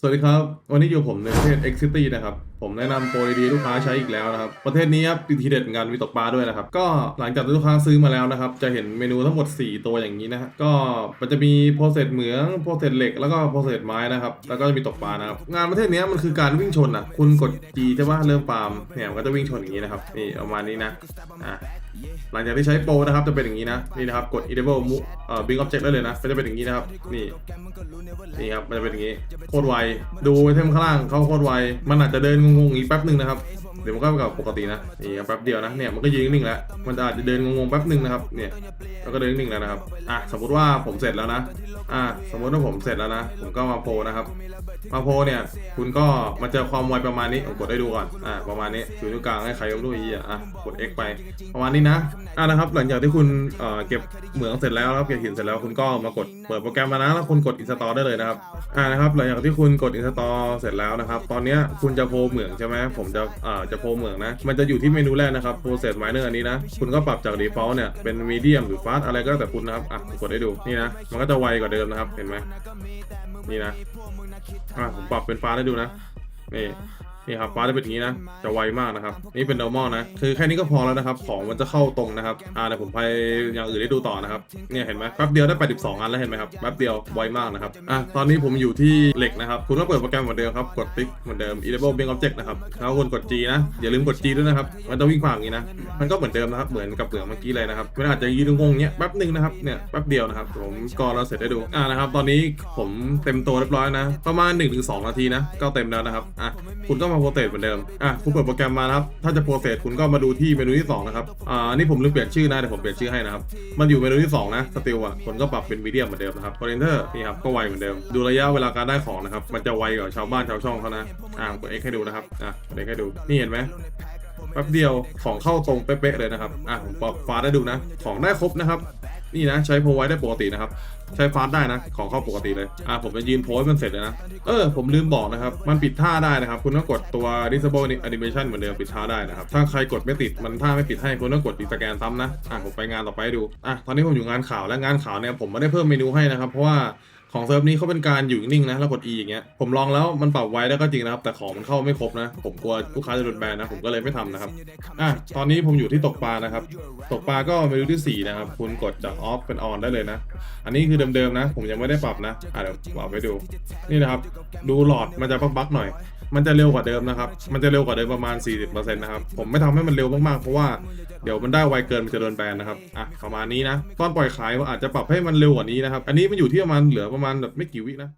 สวัสดีครับ วันนี้อยู่ผมในประเทศ X City นะครับผมแนะนำโปรดีลูกค้าใช้อีกแล้วนะครับ ประเทศนี้ครับทีเด็ดงานมีตกปลาด้วยนะครับ ก็หลังจากที่ลูกค้าซื้อมาแล้วนะครับ จะเห็นเมนูทั้งหมด 4 ตัวอย่างนี้นะฮะก็มันจะมีโปรเซสเหมืองโปรเซสเหล็กแล้วก็โปรเซสไม้นะครับ แล้วก็จะมีตกปลานะครับ งานประเทศนี้มันคือการวิ่งชนอะคุณกด G ใช่ป่ะเริ่มฟาร์มเนี่ยมันก็จะวิ่งชนอย่างนี้นะครับนี่ประมาณนี้นะอะหลังจากที่ใช้โปรนะครับจะเป็นอย่างนี้นะนี่นะครับกด enable move เอ่อ bring object ได้เลยนะก็จะเป็นอย่างนี้นะครับนี่นี่ครับมันจะเป็นอย่างนี้โคตรไวดูไอเทมข้างล่างเขาโคตรไวมันอาจจะเดินงงๆอีกแป๊บหนึ่งนะครับ ดี๋ยวมันก็กับปกตินะนี่แป๊บเดียวนะเนี่ยมันก็ยืนนิ่งแล้วมันอาจจะเดินงงๆแป๊บหนึ่งนะครับเนี่ยแล้วก็เดินนิ่งแล้วนะครับอะสมมติว่าผมเสร็จแล้วนะอะสมมติว่าผมเสร็จแล้วนะ ผมก็มาโปรนะครับมาโปรเนี่ยคุณก็มาเจอความไวประมาณนี้ผมกดได้ดูก่อนอะประมาณนี้อยู่ตรงกลางให้ใครยก็ไม่รู้อีอะอะกด X ไป ประมาณนี้นะอ่านะครับ หลังจากที่คุณเอ่อเก็บเหมืองเสร็จแล้วครับเก็บหินเสร็จแล้วคุณก็มากดเปิดโปรแกรมมานะแล้วคุณกด install ได้เลยนะครับอ่านะครับหลังจากที่คุณกด install เสร็จแล้วนะครับ ตอนนี้คุณจะโพเหมืองใช่ไหมผมจะอ่าจะโพลเหมืองนะ มันจะอยู่ที่เมนูแรกนะครับ process miner อันนี้นะ คุณก็ปรับจาก default เนี่ย เป็น medium หรือ fast อะไรก็แต่คุณนะครับ อะกดให้ดู นี่นะ มันก็จะไวกว่าเดิมนะครับ เห็นไหมนี่นะ อะผมปรับเป็น fast ให้ดูนะ นี่ นี่ครับฟ้าจะเป็นอย่างนี้นะ จะไวมากนะครับ นี่เป็น normal นะ คือแค่นี้ก็พอแล้วนะครับ ของมันจะเข้าตรงนะครับ อ่าเดี๋ยวผมไปอย่างอื่นให้ดูต่อนะครับ เนี่ยเห็นไหมแป๊บเดียวได้82อันแล้วเห็นไหมครับ แป๊บเดียวไวมากนะครับ อะตอนนี้ผมอยู่ที่เหล็กนะครับ คุณก็เปิดโปรแกรมเหมือนเดิมครับ กดติ๊กเหมือนเดิม enable bring object นะครับแล้วคุณกด G นะ อย่าลืมกด G ด้วยนะครับ มันจะวิ่งผ่านอย่างนี้นะ มันก็เหมือนเดิมนะครับ เหมือนกับเหลืองเมื่อกี้เลยนะครับมันอาจจะยืนงงเนี้ยแป๊บหนึ่งนะครับ เนี่ยแป๊บเดียวนะครับผมกรอเสร็จได้ดู อ่านะครับ ตอนนี้ผมเต็มตัวเรียบร้อยนะ ประมาณ 1-2 นาทีนะ ก็เต็มแล้วนะครับ อะคุณก็มาโปรเซสเหมือนเดิม อะ คุณเปิดโปรแกรมมานะครับ ถ้าจะโปรเซสคุณก็มาดูที่เมนูที่ 2 นะครับ อ่า นี่ผมลืมเปลี่ยนชื่อนะเดี๋ยวผมเปลี่ยนชื่อให้นะครับ มันอยู่เมนูที่ 2 นะ สติลอะคุณก็ปรับเป็นมีเดียมเหมือนเดิมนะครับคอเรนเตอร์นี่ครับ ก็ไวเหมือนเดิม ดูระยะเวลาการได้ของนะครับ มันจะไวกว่าชาวบ้านชาวช่องเขานะ อ่ากด X ให้ดูนะครับ อะกด X ให้ดู นี่เห็นไหมแป๊บเดียวของเข้าตรงเป๊ะๆเลยนะครับ อะผมปรับฟาได้ดูนะ ของได้ครบนะครับ นี่นะใช้โพไว้ได้ปกตินะครับ ใช้ฟาสได้นะ ของเข้าปกติเลย อ่าผมจะยืนโพสมันเสร็จเลยนะ เออ ผมลืมบอกนะครับ มันปิดท่าได้นะครับ คุณต้องกดตัว disable animation เหมือนเดิมปิดท่าได้นะครับ ถ้าใครกดไม่ติดมันท่าไม่ปิดให้คุณต้องกดดีสแกนซ้ำนะ อ่าผมไปงานต่อไปดู อะตอนนี้ผมอยู่งานข่าวและงานข่าวเนี่ยผมไม่ได้เพิ่มเมนูให้นะครับเพราะว่า ของเซิร์ฟนี้เขาเป็นการอยู่นิ่งๆนะแล้วกด E อย่างเงี้ยผมลองแล้วมันปรับไว้ได้ก็จริงนะครับ แต่ของมันเข้าไม่ครบนะ ผมกลัวลูกค้าจะโดนแบนนะผมก็เลยไม่ทำนะครับอะตอนนี้ผมอยู่ที่ตกปลานะครับ ตกปลาก็เมนูที่4นะครับคุณกดจากออฟเป็นออนได้เลยนะ อันนี้คือเดิมๆนะ ผมยังไม่ได้ปรับนะอะเดี๋ยวปรับไปดูนี่นะครับ ดูหลอดมันจะบักๆหน่อย มันจะเร็วกว่าเดิมนะครับ มันจะเร็วกว่าเดิมประมาณ 40%นะครับ ผมไม่ทำให้มันเร็วมากๆ เพราะว่าเดี๋ยวมันได้ไวเกินมันจะโดนแบนนะครับ อะประมาณนี้นะ ตอนปล่อยขายอาจจะปรับให้มันเร็วกว่านี้นะครับ อันนี้มันอยู่ที่ประมาณเหลือประมาณแบบไม่กี่วินะ